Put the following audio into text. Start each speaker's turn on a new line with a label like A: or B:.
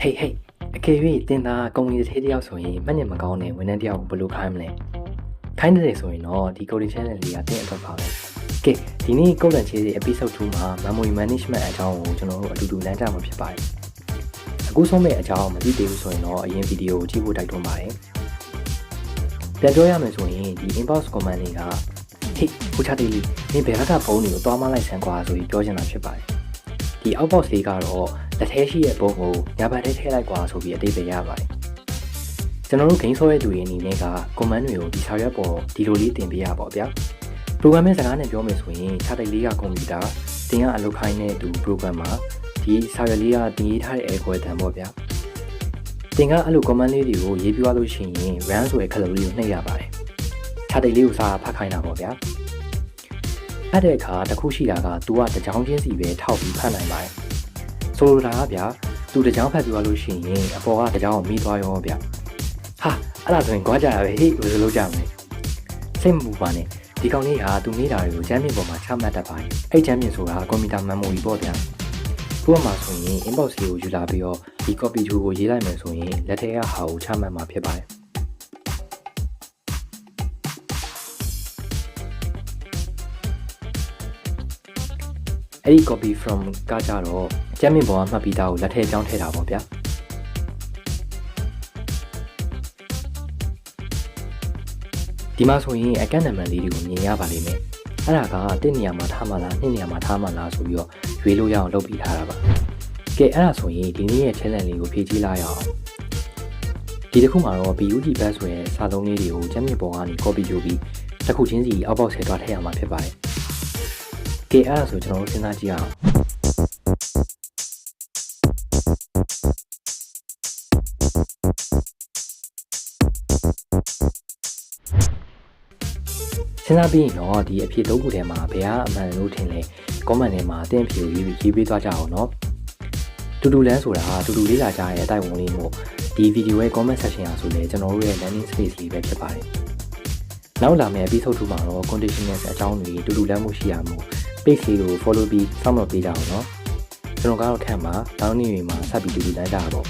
A: ဟေးဟေးအကယ်၍တင်သားကုမ္ပဏီတစ်ထည်တစ်ယောက်ဆိုရင်မှတ်ညမကောင်းတဲ့ဝန်ထမ်းတစ်ယောက်ကိုဘယ်လိုခိုင်းမလဲခိုင်းတယ်ဆိုရင်တော့ဒီ coding channel လေးကတင်အတွက်ပါပဲကဲဒီနေ့ code and chase episode 2မှာ memory management အကြောင်းကိုကျွန်တော်တို့အတူတူလမ်းကြမှာဖြစ်ပါတယ်အခုဆုံးမဲ့အကြောင်းမသိသေးဘူးဆိုရင်တော့အရင်ဗီဒီယိုကိုကြည့်ဖို့တိုက်တွန်းပါတယ်ပြန်ပြောရမယ်ဆိုရင်ဒီ inbox command လေးကဟေးဟိုချတေးလေးနင်ဘယ်ဘက်ကဖုန်းတွေကိုတွားမလိုက်ဆန်းကွာဆိုပြီးပြောချင်တာဖြစ်ပါတယ် ဒီ outbox လေးကတော့လက်ထဲရှိရဲ့ပုံကိုညာဘက်ထဲထည့်လိုက်ကွာဆိုပြီးအတိတ်ပဲရပါတယ်ကျွန်တော်တို့ game ဆော့ရဲ့သူတွေအနေနဲ့က command တွေကိုဒီစာရွက်ပေါ်ဒီလိုလေးတင်ပေးရပါဗျာ programming စကားနဲ့ပြောမယ်ဆိုရင်ခြားတိုက်လေးကကွန်ပျူတာတင်ကအလုပ်ခိုင်းတဲ့သူ program မှာဒီစာရွက်လေးကတင်ရေးထားတဲ့ algorithm ပေါ့ဗျာတင်ကအဲ့လို command လေးတွေကိုရေးပြလို့ရှိရင် run ဆိုတဲ့ခလုပ်လေးကိုနှိပ်ရပါတယ်ခြားတိုက်လေးကိုစာဖတ်ခိုင်းတာပေါ့ဗျာ အဲ့တဲ့အခါတစ်ခုရှိတာက तू ကတကြောင်ချင်းစီပဲထောက်ပြီးဖတ်နိုင်ပါတယ်ဆိုလိုတာကဗျာ तू တကြောင်ဖတ်ပြလို့ရှိရင်အပေါ်ကတကြောင်ကိုမိသွားရောဗျာဟာအဲ့ဒါဆိုရင်ကြွားကြရပဲဟေ့ဘယ်လိုလုပ်ကြမလဲစိတ်မပူပါနဲ့ဒီကောင်လေးဟာသူနေတာတွေကိုချမ်းမြေပေါ်မှာချမှတ်တတ်ပါတယ်အဲ့ချမ်းမြေဆိုတာကွန်ပျူတာ memory ပေါ့ဗျာခုမှဆိုရင် inbox ကိုယူလာပြီးတော့ဒီ copy to ကိုရေးလိုက်မယ်ဆိုရင်လက်ထဲကဟာကိုချမှတ်မှာဖြစ်ပါတယ် အဲ့ဒီ copy from ကကြတော့ကျမ်းမြင့်ပေါ်ကမှတ်ပြီးသားကိုလက်ထဲကြောင်းထည့်တာပေါ့ဗျာဒီမှာဆိုရင်အကန့်နံပါတ်လေးတွေကိုမြင်ရပါလိမ့်မယ်အဲ့ဒါကတစ်နေရာမှာထားမှလားနှစ်နေရာမှာထားမှလားဆိုပြီးတော့ရွေးလို့ရအောင်လုပ်ပြီးထားတာပါကဲအဲ့ဒါဆိုရင်ဒီနေ့ရဲ့ challenge လေးကိုဖြည့်ကြည့်လိုက်ရအောင်ဒီတစ်ခုမှာတော့ BUG bus ဆိုတဲ့စာလုံးလေးတွေကိုကျမ်းမြင့်ပေါ်ကနေ copy ယူပြီးတစ်ခုချင်းစီအောက်ပေါက်ဆဲသွားထည့်ရမှာဖြစ်ပါတယ် ကဲအဲ့ဒါဆိုကျွန်တော်တို့စဉ်းစားကြည့်အောင်စဉ်းစားပြီးရင်တော့ဒီအဖြစ်သုံးခုထဲမှာဘယ်ကအမှန်လို့ထင်လဲ comment ထဲမှာအသင်ဖြေကိုရေးပြီးရေးပေးသွားကြအောင်နော်တူတူလန်းဆိုတာတူတူလေးလာကြရဲ့အတိုက်ဝင်လေးမို့ဒီဗီဒီယိုရဲ့ comment section ဟာဆိုလေကျွန်တော်တို့ရဲ့ landing space လေးပဲဖြစ်ပါတယ်နောက်လာမယ့် episode 2မှာတော့ conditionals အကြောင်းတွေတူတူလန်းမှုရှိရမို့ page လေးကို follow ပြီးစောင့်မျှော်ပေးကြအောင်နော်ကျွန်တော်ကတော့ခံမှာနောက်နေ့တွေမှာဆက်ပြီးတူတူလန်းကြတာပေါ့